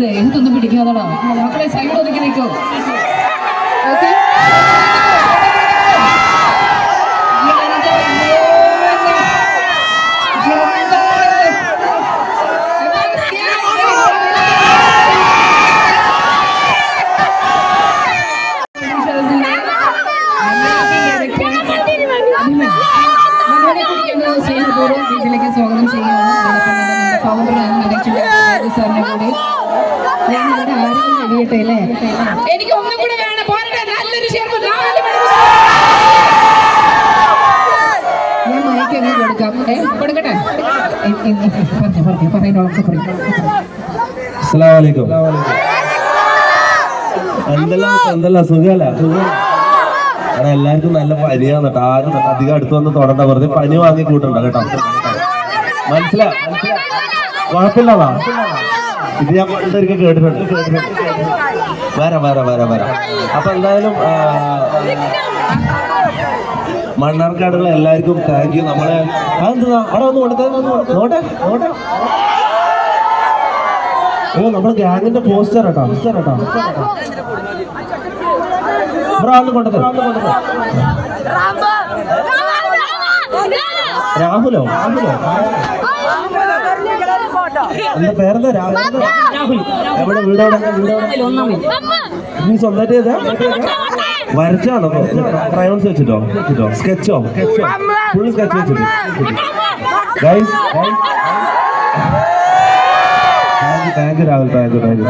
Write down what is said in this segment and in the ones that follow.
ദേഹത്തൊന്നും പിടിക്കാതടാ. മക്കളെ സൈഡ് ഒതുക്കി നിൽക്കൂ. ഓക്കെ സ്നേഹപൂർവം വീട്ടിലേക്ക് സ്വാഗതം ചെയ്യുകയാണ് അതോടൊപ്പം തന്നെ നമ്മുടെ ഫൗണ്ടർ ആൻഡ് മാനേജിംഗ് ഡയറക്ടർ സാറിനെ കൂടി ഞാൻ ഇവിടെ ആരും കഴിയട്ടെ അല്ലേ എനിക്ക് ഒന്നും കൂടെ വേണം പോരട്ടെ നല്ലൊരു ചേർപ്പ് നാല് മണി ഞാൻ മൈക്ക് അങ്ങ് കൊടുക്കാം ഏ കൊടുക്കട്ടെ എ- എ- എ- പറഞ്ഞോ പറഞ്ഞോ പറയുന്നോളൊക്കെ പറയും അസ്സലാമലൈക്കും. എന്തെല്ലാം എന്തെല്ലാം സുഖല്ല? എടാ എല്ലാവർക്കും നല്ല പനിയാണ് കേട്ടോ. ആരും അധികം അടുത്ത് വന്ന് തുടണ്ട. വെറുതെ പനി വാങ്ങി കൂട്ടണ്ട കേട്ടോ. മനസ്സിലാ? കുഴപ്പമില്ലതാ ഇത് ഞാൻ പണ്ടൊരിക്കൽ കേട്ടിട്ടുണ്ട്. വരാം വരാം വരാം വരാം. അപ്പൊ എന്തായാലും മണ്ണാർക്കാടുള്ള എല്ലാവർക്കും താങ്ക് യു നമ്മളെ അതെന്താ? അവിടെ ഒന്ന് കൊടുത്തേ നോട്ടെ നോട്ടെ ഓ നമ്മുടെ ഗ്യാങ്ങിന്റെ പോസ്റ്റർ കേട്ടോ പോസ്റ്റർ കേട്ടോ ഇവിടെ കൊണ്ടത് രാഹുലോ രാഹുലോ? എന്റെ പേരെന്താ? രാഹുൽ രാഹുൽ. എവിടെ? വീടോടെ വീടോടെ നീ സ്വന്തമായിട്ട് ചെയ്താ വരച്ചാണോ? ക്രയോൺസ് വെച്ചിട്ടോ? സ്കെച്ചോ ഫുൾ സ്കെച്ച് വെച്ചിട്ട്. Guys thank you Rahul thank you thank you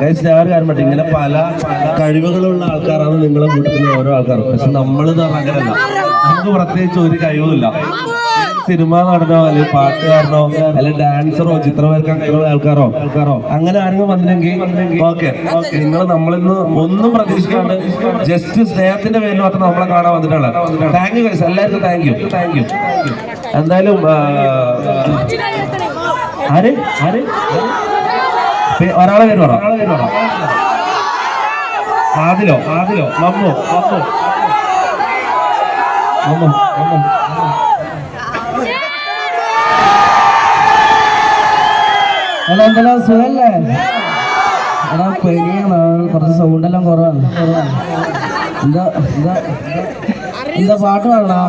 guys ഞാൻ ഒരു കാര്യം പറ്റും ഇങ്ങനെ പല കഴിവുകളുള്ള ആൾക്കാരാണ് നിങ്ങളെ കൂട്ടുന്ന ഓരോ ആൾക്കാരും. പക്ഷെ നമ്മൾ അങ്ങനെയല്ല നമുക്ക് പ്രത്യേകിച്ച് ഒരു കഴിവുമില്ല. സിനിമ നടനോ അല്ലെങ്കിൽ പാട്ടുകാരനോ അല്ലെങ്കിൽ ഡാൻസറോ ചിത്രം വരക്കാൻ കഴിവുള്ള ആൾക്കാരോ ആൾക്കാരോ അങ്ങനെ ആരെങ്കിലും വന്നില്ലെങ്കിൽ ഓക്കെ. നിങ്ങൾ നമ്മളിന്ന് ഒന്നും പ്രതീക്ഷിക്കാണ്ട് ജസ്റ്റ് സ്നേഹത്തിന്റെ പേരിൽ മാത്രം നമ്മളെ കാണാൻ വന്നിട്ടുള്ളത് താങ്ക് യു ഗൈസ് എല്ലാവർക്കും താങ്ക് യു താങ്ക് യു എന്തായാലും ആര്? ആര്? ഒരാളെ പേര് പറ. ആദിലോ ആദിലോ മമ്മു മമ്മു മമ്മോ മമ്മോ. എന്തെല്ലാം സുഖല്ലേ? എടാ പേടിയാണ് കുറച്ച് സൗണ്ട് എല്ലാം കുറവാണ്. എന്താ എന്താ എന്താ പാട്ട് പാടണോ?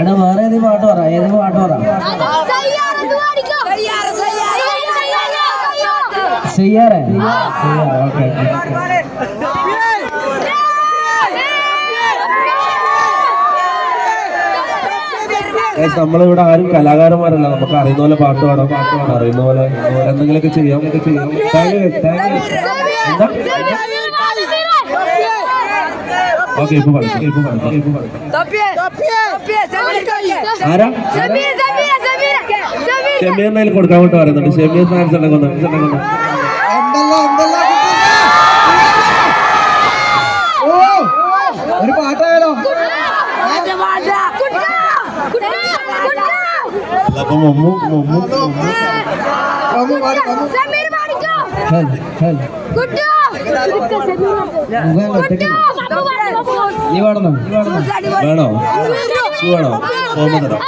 എടാ വേറെ ഏത് പാട്ട് പറ ഏത് പാട്ട് പറ ചെയ്യാറേ ചെയ്യാറേ ഓക്കെ Guys, നമ്മളിവിടെ ആരും കലാകാരന്മാരല്ല നമുക്ക് അറിയുന്ന പോലെ പാട്ട് പാടാം പാട്ട് പാടാം അറിയുന്ന പോലെ എന്തെങ്കിലുമൊക്കെ ചെയ്യാം ചെയ്യാം thank you thank you okay ഇപ്പൊ പഠിക്കാം ഇപ്പൊ പഠിക്കാം ഇപ്പൊ പഠിക്കാം ആരാ? ഷെമീറിനയിൽ കൊടുക്കാൻ വേണ്ടി പറയുന്നുണ്ട്. ഷെമീർ ഒന്ന് ഉണ്ടെങ്കിൽ ഒന്ന്. ഒരു പാട്ടായാലോ? അപ്പൊ മമ്മു മമ്മു മമ്മു. നീ പാടണം നീ പാടണം വേണോ ഷൂ വേണോ ഫോമ് തരാം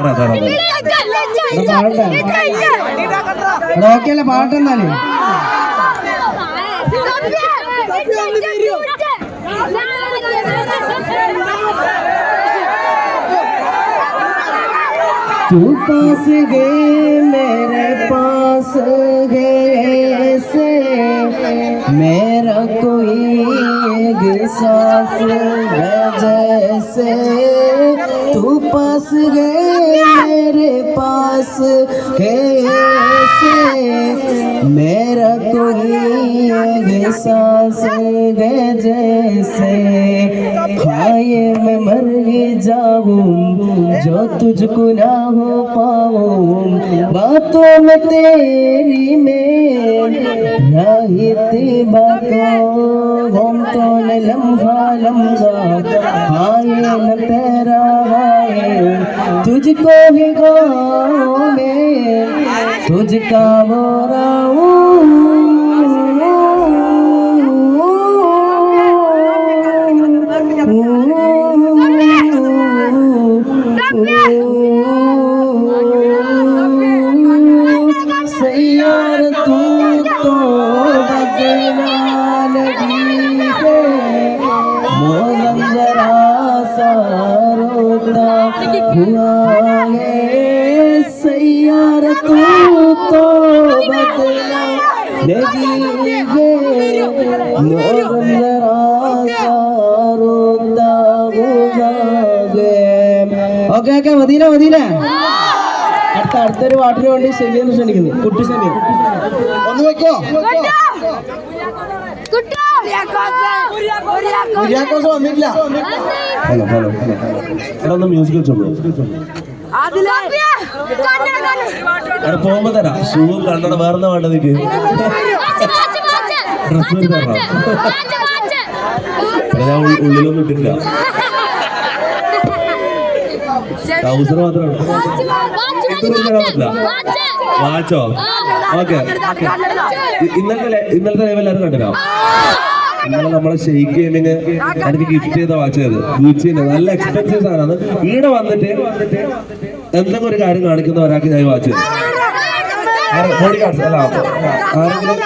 തരാം തരാം തരാം എടാ ഓക്കെ അല്ലേ പാട്ടെന്നാല് तू पास गए मेरे पास गए से मेरा कोई एहसास है जैसे तू पास गए मेरे पास गए से मेरा कोई एक सांस है जैसे। हाय, मैं मर जाऊँ, जो तुझको ना हो पाऊँ। बातों में तेरी में रहती बातों तो लम्हा लम्हा। हाय न तेरा तुझको भी गाँव में तुझका मोरा सैयार तू तो बजना लगी है मौसम जरा सा रोता हुआ ഓക്കെ മതിയില്ല മതിയില്ല? അടുത്ത അടുത്തൊരു പാട്ടിന് വേണ്ടി ശരിയെന്ന് ക്ഷണിക്കുന്നു. കുട്ടി ശരി ഒന്ന് വെക്കോ? കുര്യാക്കോസ് വന്നിട്ടില്ല. എടാ ഒന്ന് മ്യൂസിക് വെച്ചോളൂ എടാ പോകുമ്പോ തരാം. ഷൂവും കണ്ണട വേറെ വേണ്ട നിക്ക് ഞാൻ ഉള്ളിലൊന്നും ഇട്ടിട്ടില്ല. ട്രൗസർ മാത്രമാണ് വാച്ചോ ഓക്കെ ഇന്നലത്തെ ഇന്നലത്തെ ലൈവ് എല്ലാവരും കണ്ടിനോ ഇന്നലെ നമ്മളെ ഷെയ്ക്ക് ഗെയിമിങ് എനിക്ക് ഗിഫ്റ്റ് ചെയ്ത വാച്ച് ചെയ്ത് ഗൂച്ചിന്റെ നല്ല എക്സ്പെൻസീവ് സാധനമാണ് ഈടെ വന്നിട്ട് എന്തെങ്കിലും ഒരു കാര്യം കാണിക്കുന്ന ഒരാൾക്ക് ഞാൻ വാച്ച് ചെയ്തു ബോഡി ഗാർഡ്സ് അല്ല ആരെങ്കിലും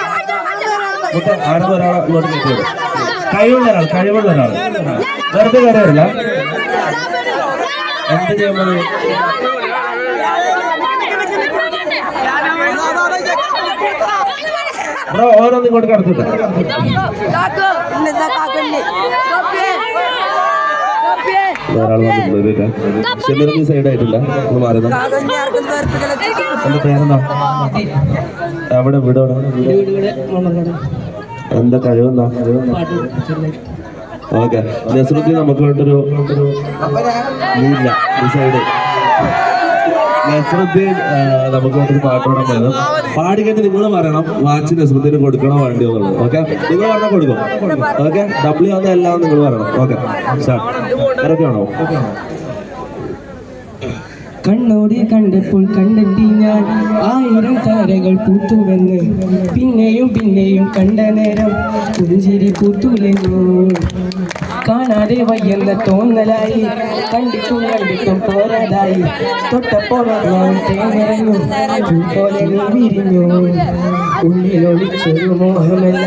ആരെങ്കിലും ഒരാളെ ഇങ്ങോട്ട് കഴിവുള്ള ഒരാൾ കഴിവുള്ള ഒരാൾ വെറുതെ കയറി എന്ത് ബ്രോ ഓരോന്നും ഇങ്ങോട്ട് കടത്തിട്ട്. ഒരാൾ വന്നിട്ടുണ്ട് ഷെമിറക്ക് സൈഡ് ആയിട്ടില്ല. ഒന്ന് മാറുന്ന എന്റെ പേരെന്താ? അവിടെ? എന്താ കഴിവെന്താ? ഓക്കെ. നസ്രുദ്ദീൻ നമുക്ക് വേണ്ടൊരു ഇല്ല ഡിസൈഡ് സൈഡ്. നസ്രുദ്ദീൻ ആ, നമുക്ക് വേണ്ടൊരു പാട്ട് പാടാൻ പോയത് പാടി കഴിഞ്ഞ് നിങ്ങൾ പറയണം വാച്ച് നസ്രുദ്ദീന് കൊടുക്കണോ വേണ്ടിയോ എന്നുള്ളത്. ഓക്കെ? നിങ്ങൾ പറഞ്ഞാൽ കൊടുക്കും. ഓക്കെ? ഡബ്ല്യു ഒന്നും എല്ലാം നിങ്ങൾ പറയണം. ഓക്കെ. ഇറക്കാണോ കണ്ണോടെ കണ്ടപ്പോൾ കണ്ടെത്തി ഞാൻ. ആയിരം താരകൾ പൂത്തുവെന്ന്. പിന്നെയും പിന്നെയും കണ്ട നേരം പുഞ്ചിരി പൂത്തുലെന്നു കാണാതെ വയ്യെന്ന തോന്നലായി. കണ്ടിട്ടും കണ്ടിട്ടും പോരാതായി. തൊട്ടപ്പോൾ പോലെ നീ വിരിഞ്ഞു. ഉള്ളിലൊളിച്ചൊരു മോഹമല്ല.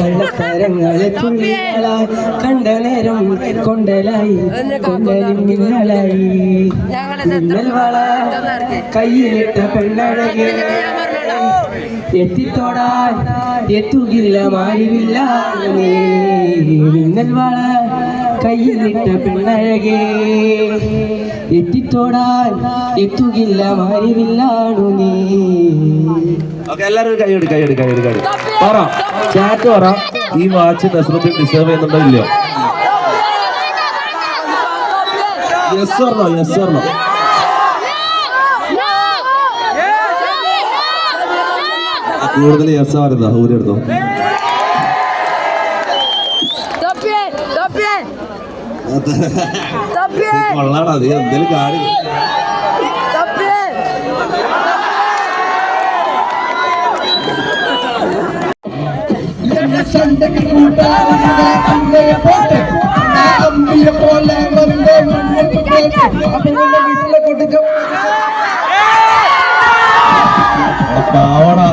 കള്ളത്താരങ്ങളെ തുള്ളികളായി. കണ്ട നേരം കൊണ്ടലായി. കൊണ്ടലിൽ മിന്നലായി മിന്നൽ വള. കയ്യിലിട്ട പെണ്ണഴകെ എത്തിത്തോടാൻ എത്തുകില്ല മാറിവില്ല മിന്നൽ വള കയ്യിലിട്ട പെണ്ണഴകെ. എത്തിത്തോടാൻ എത്തുകില്ല മാറിവില്ലാണു നീ. എല്ലാവരും ചാറ്റ് ഈ വാച്ച് നസ്രുദ്ദീൻ ഡിസേർവ് ചെയ്യുന്നുണ്ടോ ഇല്ലയോ? യെസ് പറഞ്ഞോ യെസ് ഓർണോ കൂടുതൽ യെസ് പറയുന്നതാ ഊരി എടുത്തോ? കൊള്ളാണ് അത് എന്തേലും കാര്യം. പാവടാ.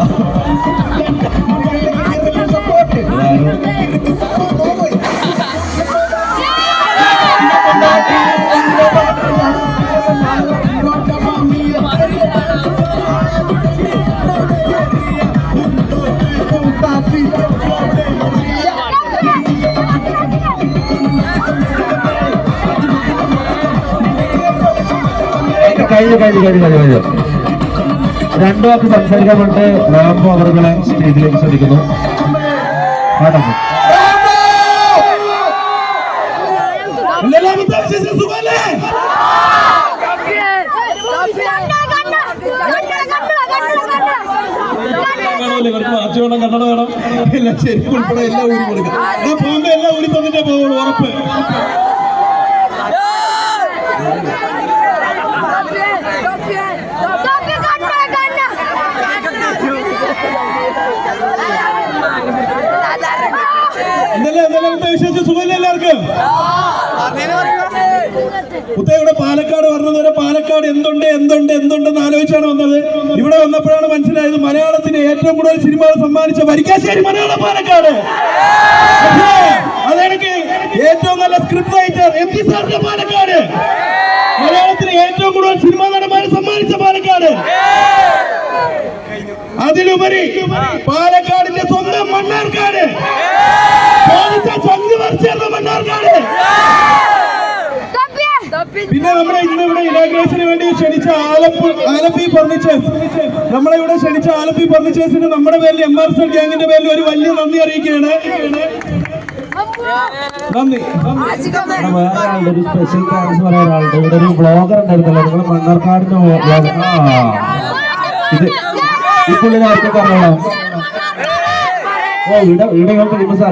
കഴിഞ്ഞു കഴിഞ്ഞു കഴിഞ്ഞു കഴിഞ്ഞു. കഴിഞ്ഞു രണ്ടു വാക്ക് സംസാരിക്കാൻ വേണ്ടി റാംബോ അവരുടെ സ്റ്റേജിലേക്ക് ശ്രദ്ധിക്കുന്നു ഇവർക്ക് വേണം കണ്ണട വേണം. എല്ലാം ശരി ഉൾപ്പെടെ എല്ലാം ഊരി കൊടുക്കാം. ഞാൻ പോകുമ്പോ എല്ലാം ഊരി തന്നിട്ടേ പോകുള്ളൂ ഉറപ്പ്. സുഖമല്ലേ? എല്ലാവർക്കും? ഇവിടെ പാലക്കാട് പറഞ്ഞത് വരെ പാലക്കാട് എന്തുണ്ട് എന്തുണ്ട് എന്തുണ്ടെന്ന് ആലോചിച്ചാണ് വന്നത്. ഇവിടെ വന്നപ്പോഴാണ് മനസ്സിലായത് മലയാളത്തിന് ഏറ്റവും കൂടുതൽ സിനിമകൾ സമ്മാനിച്ച വരിക്കാശ്ശേരി മലയാള പാലക്കാട്. അതെനിക്ക് ഏറ്റവും നല്ല സ്ക്രിപ്റ്റ് റൈറ്റർ എം ജി സാറിന്റെ പാലക്കാട്. മലയാളത്തിന് ഏറ്റവും കൂടുതൽ സിനിമാ നടന്മാരെ സമ്മാനിച്ച പാലക്കാട്. അതിലുപരി പാലക്കാടിന്റെ സ്വന്തം മണ്ണാർക്കാട്. മണ്ണാർക്കാട്. പിന്നെ നമ്മളെ ഇന്ന് ഇവിടെ ഇനാഗ്രേഷന് വേണ്ടി ക്ഷണിച്ച ആലപ്പു ആലപ്പി ഫർണിച്ചേഴ്സ്. നമ്മളെ ഇവിടെ ക്ഷണിച്ച ആലപ്പി ഫർണിച്ചേഴ്സിന് നമ്മുടെ പേരിൽ എം ആർ സി ഗ്യാങ്ങിന്റെ പേരിൽ ഒരു വലിയ നന്ദി അറിയിക്കുകയാണ്. നന്ദി ഒരു സ്പെഷ്യൽ താങ്ക്സ് പറയാൻ ഒരാളുണ്ട് ഇവിടെ ഒരു ബ്ലോഗർ ഉണ്ടായിരുന്നല്ലോ. നിങ്ങൾ മണ്ണാർക്കാടിന്റെ ബ്ലോഗർ ആ. ഇത് ഈ പുള്ളിനെ ആർക്കൊക്കെ ഓ ഇവിടെ ഇവിടെ ഞാൻ ഫേമസ്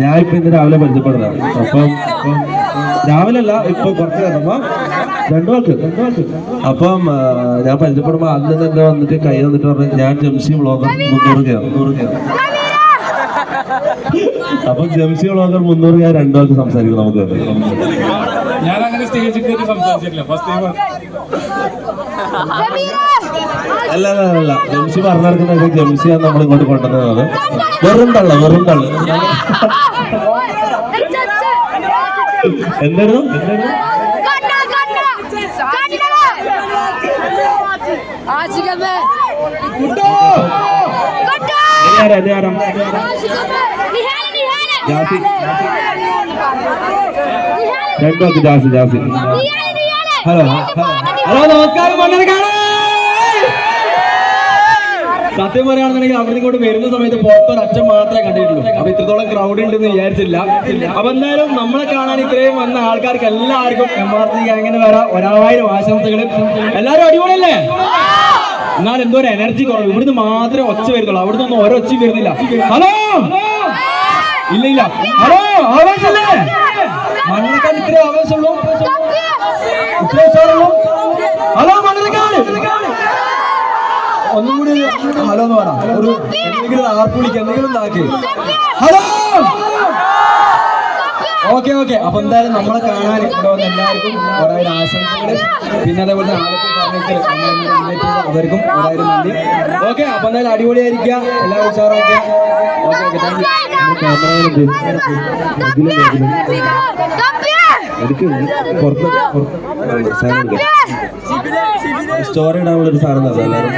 ഞാൻ ഇപ്പൊ ഇന്ന് രാവിലെ പരിചയപ്പെടുന്നത് അപ്പം അപ്പം രാവിലെ അല്ല ഇപ്പൊ കുറച്ച് നേരം. രണ്ടു വാക്ക് രണ്ടു വാക്ക് അപ്പം ഞാൻ പരിചയപ്പെടുമ്പോ അന്ന് തന്നെ എന്നെ വന്നിട്ട് കൈ വന്നിട്ട് പറഞ്ഞു ഞാൻ ജംസി വ്ളോഗർ മുന്നൂറ് കയറും മുന്നൂറ് കയറും അപ്പൊ ജംസി വ്ളോഗർ മുന്നൂറ് ഞാൻ രണ്ടു വാക്ക് സംസാരിക്കും നമുക്ക്. ഞാൻ അങ്ങനെ സ്റ്റേജിൽ കയറി സംസാരിച്ചിട്ടില്ല. ഫസ്റ്റ് ടൈം അല്ല അല്ല അല്ല. ജംസി പറഞ്ഞിടക്കുന്നത് ജംസിയാണ് നമ്മൾ ഇങ്ങോട്ട് കൊണ്ടുവന്നത്. വെറും തള്ള വെറും തള്ള. എന്തായിരുന്നു? എന്തായിരുന്നു? രണ്ടു ജാസി ജാസി. Hello hello. നമസ്കാരം മണ്ണർക്കാട് സത്യം പറയുകയാണെന്നുണ്ടെങ്കിൽ അവിടെ ഇങ്ങോട്ട് വരുന്ന സമയത്ത് പുറത്തൊരു അച്ഛൻ മാത്രമേ കണ്ടിട്ടുള്ളൂ. അപ്പൊ ഇത്രത്തോളം ക്രൗഡ് ഉണ്ടെന്ന് വിചാരിച്ചില്ല. അപ്പൊ എന്തായാലും നമ്മളെ കാണാൻ ഇത്രയും വന്ന ആൾക്കാർക്ക് എല്ലാവർക്കും എം ആർ സി അങ്ങനെ വരാം ഒരായിരം ആശംസകൾ എല്ലാവരും അടിപൊളിയല്ലേ? എന്നാൽ എന്തോ ഒരു എനർജി കുറവ്. ഇവിടുന്ന് മാത്രമേ ഒച്ച വരുന്നുള്ളൂ അവിടുന്ന് ഒന്നും ഓരോ ഒച്ചയും വരുന്നില്ല. ഹലോ? ഇല്ല ഇല്ല. ഹലോ? ആവേശല്ലേ? മണ്ണക്കാട് ഇത്രയും ആവേശമുള്ളൂ. ഹലോ മണ്ണക്കാട് ഒന്നും കൂടി ഹലോ എന്ന് പറ. ഒരു എന്തെങ്കിലും ആർപ്പുളിക്ക് എന്തെങ്കിലും ഇതാക്കി ഹലോ. Okay okay. അപ്പൊ എന്തായാലും നമ്മളെ കാണാൻ ഇവിടെ വന്ന എല്ലാവർക്കും ഓരോരോ ആശംസകൾ പിന്നെ അതേപോലെ അവർക്കും ഓരോരോ നന്ദി. ഓക്കെ അപ്പൊ എന്തായാലും അടിപൊളിയായിരിക്കുക. എല്ലാ ഉഷാറാക്കുക ഓക്കെ ഓക്കെ. താങ്ക് യു എനിക്ക് പുറത്ത് സ്റ്റോറി ഇടാനുള്ള ഒരു സാധനം തന്നെ എല്ലാവരും.